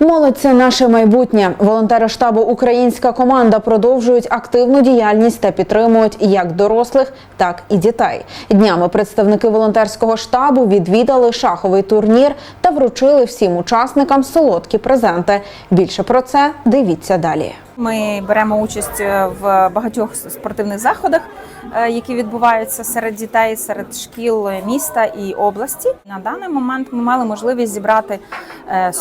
Молодь це наше майбутнє. Волонтери штабу Українська команда продовжують активну діяльність та підтримують як дорослих, так і дітей. Днями представники волонтерського штабу відвідали шаховий турнір та вручили всім учасникам солодкі презенти. Більше про це дивіться далі. Ми беремо участь е, в багатьох спортивних заходах, е, які відбуваються серед дітей, серед шкіл міста і області. На даний момент ми мали можливість зібрати е,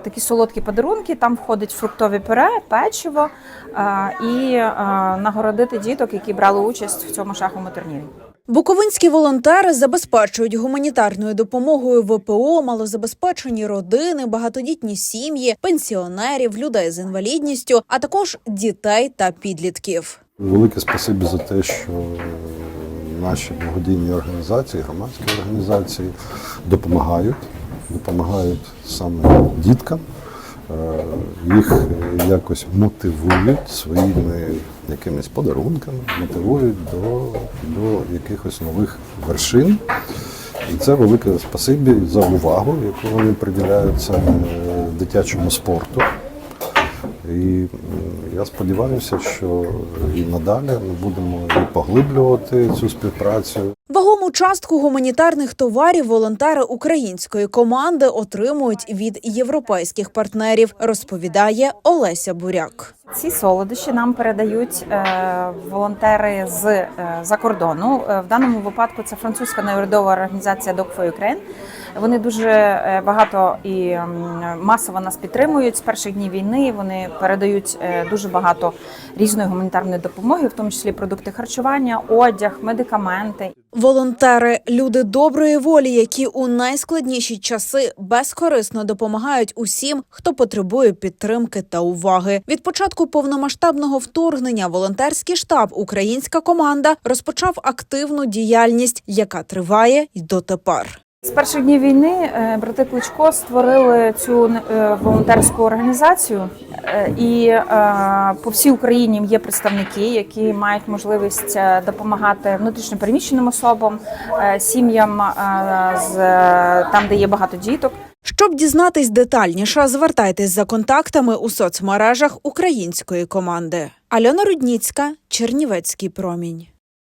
такі солодкі подарунки. Там входить фруктові пюре, печиво і нагородити діток, які брали участь в цьому шаховому турнірі. Буковинські волонтери забезпечують гуманітарною допомогою ВПО, малозабезпечені родини, багатодітні сім'ї, пенсіонерів, людей з інвалідністю, а також дітей та підлітків. Велике спасибі за те, що наші благодійні організації, громадські організації допомагають, допомагають саме діткам, їх якось мотивують своїми якимись подарунками, мотивують до, до якихось нових вершин. І це велике спасибі за увагу, яку вони приділяють саме дитячому спорту. І я сподіваюся, що і надалі ми будемо і поглиблювати цю співпрацю. Вагому частку гуманітарних товарів волонтери української команди отримують від європейських партнерів, розповідає Олеся Буряк. Ці солодощі нам передають е, волонтери з е, за кордону. Е, в даному випадку це французька неурядова організація Dog for Ukraine. Вони дуже багато і масово нас підтримують з перших днів війни. Вони передають дуже багато різної гуманітарної допомоги, в тому числі продукти харчування, одяг, медикаменти. Волонтери люди доброї волі, які у найскладніші часи безкорисно допомагають усім, хто потребує підтримки та уваги. Від початку повномасштабного вторгнення волонтерський штаб Українська команда розпочав активну діяльність, яка триває й дотепер. З перших днів війни е, брати Кличко створили цю е, волонтерську організацію, і е, по всій Україні є представники, які мають можливість е, допомагати внутрішньопереміщеним особам, е, сім'ям е, з там, де є багато діток. Щоб дізнатись детальніше, звертайтесь за контактами у соцмережах української команди. Альона Рудніцька, Чернівецький промінь.